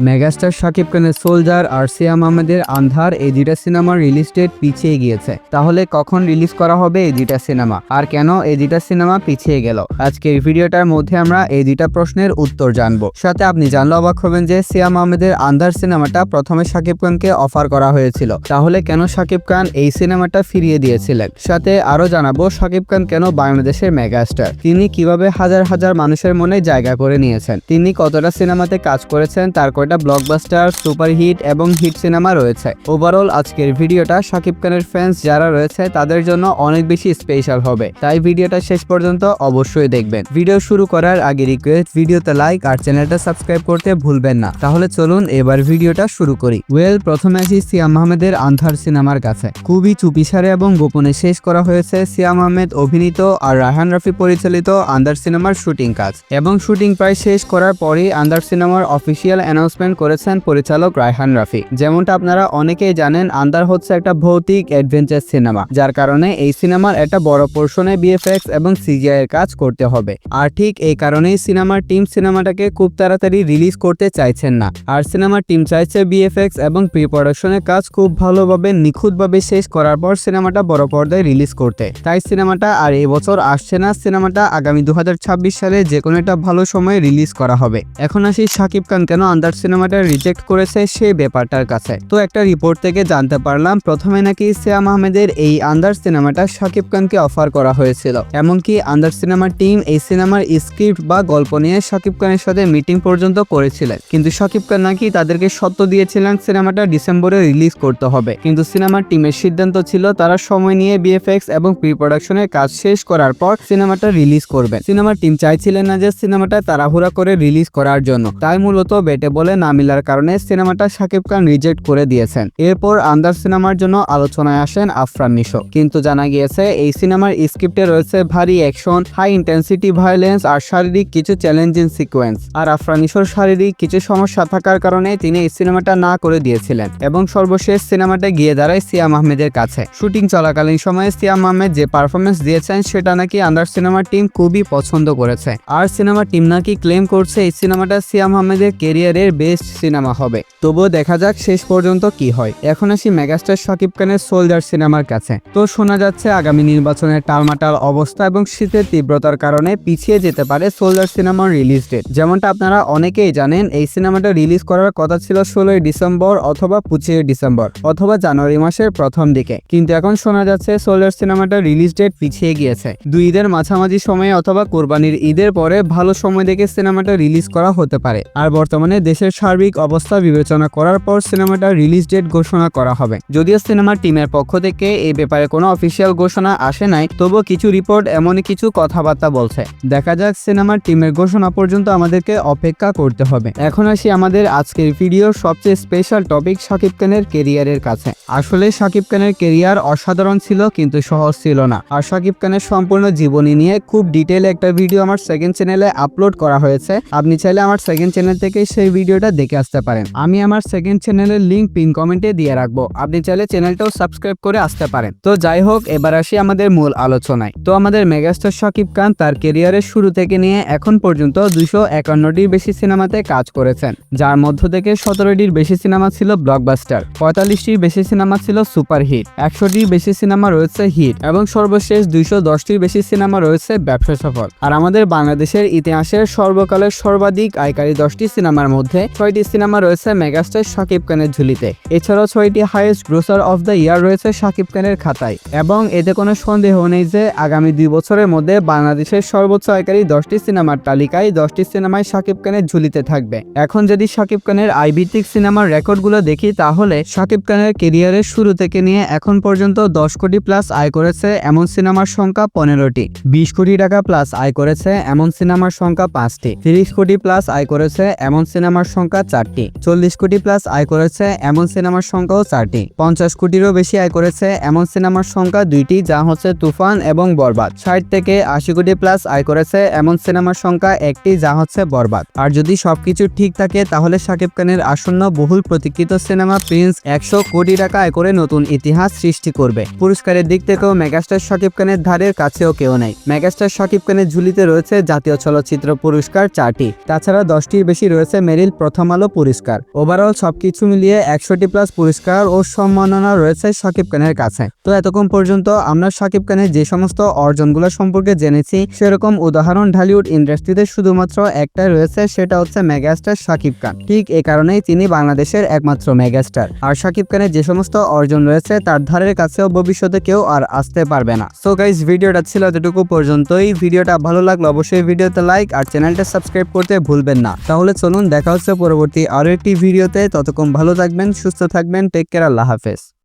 Megastar Shakib খানের soldier আর সিয়াম আহমেদের আন্ধার, এই দুইটা সিনেমার রিলিজ ডেট পিছিয়ে গিয়েছে। তাহলে কখন রিলিজ করা হবে এই দুইটা সিনেমা? আর কেন এই দুইটা সিনেমা পিছিয়ে গেল? আজকে এই ভিডিওটার মধ্যে আমরা এই দুইটা প্রশ্নের উত্তর জানব। সাথে আপনি জানলে অবাক হবেন যে সিয়াম আহমেদের আন্ধার সিনেমাটা প্রথমে শাকিব খানকে অফার করা হয়েছিল। তাহলে কেন শাকিব খান এই সিনেমাটা ফিরিয়ে দিয়েছিলেন? সাথে আরও জানাব শাকিব খান কেন বাংলাদেশের মেগাস্টার? তিনি কীভাবে হাজার হাজার মানুষের মনে জায়গা করে নিয়েছেন? তিনি কতটা সিনেমাতে কাজ করেছেন? তার কয়টা ব্লকবাস্টার সুপারহিট এবং হিট সিনেমা রয়েছে। ওভারঅল আজকের ভিডিওটা শাকিব খানের ফ্যান্স যারা রয়েছে, তাদের জন্য অনেক বেশি স্পেশাল হবে। তাই ভিডিওটা শেষ পর্যন্ত অবশ্যই দেখবেন। ভিডিও শুরু করার আগে রিকোয়েস্ট ভিডিওতে লাইক আর চ্যানেলটা সাবস্ক্রাইব করতে ভুলবেন না। তাহলে চলুন এবার ভিডিওটা শুরু করি। ওয়েল প্রথমে আসি সিয়াম আহমেদের আন্ধার সিনেমার কাছে। খুবই চুপিসারে এবং গোপনে শেষ করা হয়েছে সিয়াম আহমেদ অভিনীত আর রায়হান রাফি পরিচালিত আন্দার সিনেমার শুটিং কাজ। এবং শুটিং প্রায় শেষ করার পরই আন্দার সিনেমার অফিসিয়াল অ্যানাউন্সমেন্ট করেছেন পরিচালক রায়হান রাফি। যেমনটা আপনারা অনেকেই জানেন, আন্দার হচ্ছে একটা ভৌতিক অ্যাডভেঞ্চার সিনেমা যার কারণে এই সিনেমার একটা বড় পোর্শনে বিএফএক্স এবং সিজিআই এর কাজ করতে হবে। আর ঠিক এই কারণেই সিনেমার টিম সিনেমাটাকে খুব তাড়াতাড়ি রিলিজ করতে চাইছেন না। আর সিনেমার টিম চাইছে বিএফএক্স এবং প্রি প্রোডাকশনের কাজ খুব ভালোভাবে, নিখুঁতভাবে শেষ করার পর সিনেমাটা বড় পর্দায় রিলিজ করতে। তাই সিনেমাটা আর এই বছর আসছে না। সিনেমাটা আগামী দু হাজার ছাব্বিশ সালে যে কোনো একটা ভালো সময়ে রিলিজ করা হবে। এখন আসি শাকিব খান, কেন আন্দার সিনেমাটা রিজেক্ট করেছে সেই ব্যাপারটার কাছে। তো একটা রিপোর্ট থেকে জানতে পারলাম, প্রথমে নাকি সিয়াম আহমেদের এই আন্দার সিনেমাটা শাকিব খানকে অফার করা হয়েছিল। এমনকি আন্দার সিনেমার টিম এই সিনেমার স্ক্রিপ্ট বা গল্প নিয়ে শাকিব খানের সাথে মিটিং পর্যন্ত করেছিলেন। কিন্তু শাকিব খান নাকি তাদেরকে সত্য দিয়েছিলেন সিনেমাটা ডিসেম্বরে রিলিজ করতে হবে। কিন্তু সিনেমার টিমের সিদ্ধান্ত ছিল তারা সময় নিয়ে বিএফএক্স এবং প্রি প্রোডাকশনের কাজ শেষ করার পর সিনেমাটা রিলিজ করবে সিনেমার টিম চাইছিলেন না যে সিনেমাটা তাড়াহুড়া করে রিলিজ করার জন্য। তাই মূলত বেটে বলে না মিলার কারণে সিনেমাটা শাকিব খান রিজেক্ট করে দিয়েছেন। এরপর আন্দার সিনেমার জন্য আলোচনায় আসেন আফরান নিশো। কিন্তু জানা গিয়েছে, এই সিনেমার স্ক্রিপ্টে রয়েছে ভারী অ্যাকশন, হাই ইন্টেন্সিটি ভায়োলেন্স আর শারীরিক কিছু চ্যালেঞ্জিং সিকোয়েন্স। আর আফরান নিশোর শারীরিক কিছু সমস্যা থাকার কারণে তিনি এই সিনেমাটা না করে দিয়েছিলেন এবং সর্বশেষ সিনেমাটা গিয়ে দাঁড়ায় সিয়াম আহমেদের কাছে। শুটিং চলাকালীন সময়ে সিয়াম আহমেদ যে পারফরমেন্স দিয়েছেন, সেটা নাকি আন্দার সিনেমার টিম খুবই পছন্দ করেছে। আর সিনেমার টিম নাকি ক্লেম করছে, এই সিনেমাটা সিয়াম আহমেদের কেরিয়ারের বেস্ট সিনেমা হবে। তবুও দেখা যাক শেষ পর্যন্ত কি হয়। এখন আসি মেগাস্টার শাকিব খানের সোলজার সিনেমার কাছে। তো শোনা যাচ্ছে আগামী নির্বাচনের টালমাটাল অবস্থা এবং শীতের তীব্রতার কারণে পিছিয়ে যেতে পারে সোলজার সিনেমার রিলিজ ডেট যেমনটা আপনারা অনেকেই জানেন, এই সিনেমাটা রিলিজ করার কথা ছিল ষোলোই ডিসেম্বর অথবা পঁচিশে ডিসেম্বর অথবা জানুয়ারি মাসের প্রথম দিকে। কিন্তু এখন শোনা যাচ্ছে সোলজার সিনেমাটা রিলিজ ডেট পিছিয়ে গিয়েছে। দুই ঈদের মাঝামাঝি সময়ে অথবা কোরবানির ঈদের পরে ভালো সময় দেখে সিনেমাটা রিলিজ করা হতে পারে। আর বর্তমানে দেশের সার্বিক অবস্থা বিবেচনা করার পর সিনেমাটা রিলিজ ডেট ঘোষণা করা হবে। যদিও সিনেমার টিমের পক্ষ থেকে এই ব্যাপারে কোনো অফিসিয়াল ঘোষণা আসে নাই তবু কিছু রিপোর্ট এমনই কিছু কথাবার্তা বলছে। দেখা যাক সিনেমার টিমের ঘোষণা পর্যন্ত আমাদেরকে অপেক্ষা করতে হবে। এখন আসি আমাদের আজকের ভিডিওর সবচেয়ে স্পেশাল টপিক শাকিব খানের কেরিয়ারের কাছে। আসলে শাকিব খানের কেরিয়ার অসাধারণ ছিল, কিন্তু সহজ ছিল না। আর শাকিব খানের সম্পূর্ণ জীবনী নিয়ে খুব ডিটেল একটা ভিডিও আমার সেকেন্ড চ্যানেলে আপলোড করা হয়েছে। আপনি চাইলে আমার সেকেন্ড চ্যানেল থেকে সেই ভিডিওটা দেখে আসতে পারেন। আমি আমার সেকেন্ড চ্যানেলের লিঙ্ক পিন কমেন্টে দিয়ে রাখব। আপনি চাইলে চ্যানেলটাও সাবস্ক্রাইব করে আসতে পারেন। তো যাই হোক, এবার আসি আমাদের মূল আলোচনায়। তো আমাদের মেগাস্টার শাকিব খান তার কেরিয়ারের শুরু থেকে নিয়ে এখন পর্যন্ত দুইশো একান্নটির বেশি সিনেমাতে কাজ করেছেন। যার মধ্য থেকে সতেরোটির বেশি সিনেমা ছিল ব্লকবাস্টার পঁয়তাল্লিশটির বেশি সিনেমা ছিল সুপার হিট একশোটির বেশি সিনেমা রয়েছে হিট এবং সর্বশেষ দুইশো দশটির বেশি সিনেমা রয়েছে ব্যবসা সফল। আর আমাদের বাংলাদেশের ইতিহাসের সর্বকালের সর্বাধিক আয়কারী দশটি সিনেমার মধ্যে ছয়টি সিনেমা রয়েছে মেগাস্টার শাকিব খানের ঝুলিতে। এছাড়াও ছয়টি highest grosser of the year রয়েছে শাকিব খানের খাতায়। এবং এতে কোনো সন্দেহ নেই যে আগামী দুই বছরের মধ্যে বাংলাদেশের সর্বোচ্চ আয়কারী দশটি সিনেমার তালিকায় দশটি সিনেমায় শাকিব খানের ঝুলিতে থাকবে। এখন যদি শাকিব খানের আইভিত্তিক সিনেমার রেকর্ডগুলো দেখি, তাহলে শাকিব খানের কেরিয়ারের শুরু থেকে নিয়ে এখন পর্যন্ত দশ কোটি প্লাস আয় করেছে এমন সিনেমার সংখ্যা পনেরোটি। বিশ কোটি টাকা প্লাস আয় করেছে এমন সিনেমার সংখ্যা পাঁচটি। তিরিশ কোটি প্লাস আয় করেছে এমন সিনেমার সংখ্যা চারটি। চল্লিশ কোটি প্লাস আয় করেছে এমন সিনেমার সংখ্যাও চারটি। পঞ্চাশ কোটিরও বেশি আয় করেছে এমন সিনেমার সংখ্যা দুইটি, যা হচ্ছে তুফান এবং বরবাদ। ষাট থেকে আশি কোটি প্লাস আয় করেছে এমন সিনেমার সংখ্যা একটি, যা হচ্ছে বরবাদ। আর যদি সবকিছু ঠিক থাকে, তাহলে শাকিব খানের আসন্ন বহুল প্রতীক্ষিত সিনেমা প্রিন্স একশো কোটি টাকা আয় করে নতুন ইতিহাস সৃষ্টি করবে। পুরস্কারের দিক থেকেও মেগাস্টার শাকিব খানের ধারের কাছেও কেউ নেই। মেগাস্টার শাকিব খানের ঝুলিতে রয়েছে জাতীয় চলচ্চিত্র পুরস্কার চারটি। তাছাড়া দশটির বেশি রয়েছে মেরিল প্রথম আলো পুরস্কার। ওভারঅল সবকিছু মিলিয়ে একশোটি প্লাস পুরস্কার ও সম্মাননা রয়েছে শাকিব খানের কাছে। তো এতক্ষণ পর্যন্ত আমরা শাকিব খানের যে সমস্ত অর্জনগুলো সম্পর্কে জেনেছি, সেরকম উদাহরণ ঢালিউড ইন্ডাস্ট্রিতে শুধুমাত্র একটাই রয়েছে, সেটা হচ্ছে মেগাস্টার শাকিব খান। ঠিক এ কারণেই তিনি বাংলাদেশের একমাত্র মেগাস্টার। আর শাকিব খানের যে সমস্ত অর্জন রয়েছে, তার ধারের কাছেও ভবিষ্যতে কেউ আর আসতে পারবে না। সো গাইজ ভিডিওটা ছিল এতটুকু পর্যন্তই। ভিডিওটা ভালো লাগল অবশ্যই ভিডিওতে লাইক আর চ্যানেলটা সাবস্ক্রাইব করতে ভুলবেন না। তাহলে চলুন দেখা হচ্ছে পরবর্তী আরও একটি ভিডিওতে। ততক্ষণ ভালো থাকবেন, সুস্থ থাকবেন টেক কেয়ার আল্লাহ হাফেজ।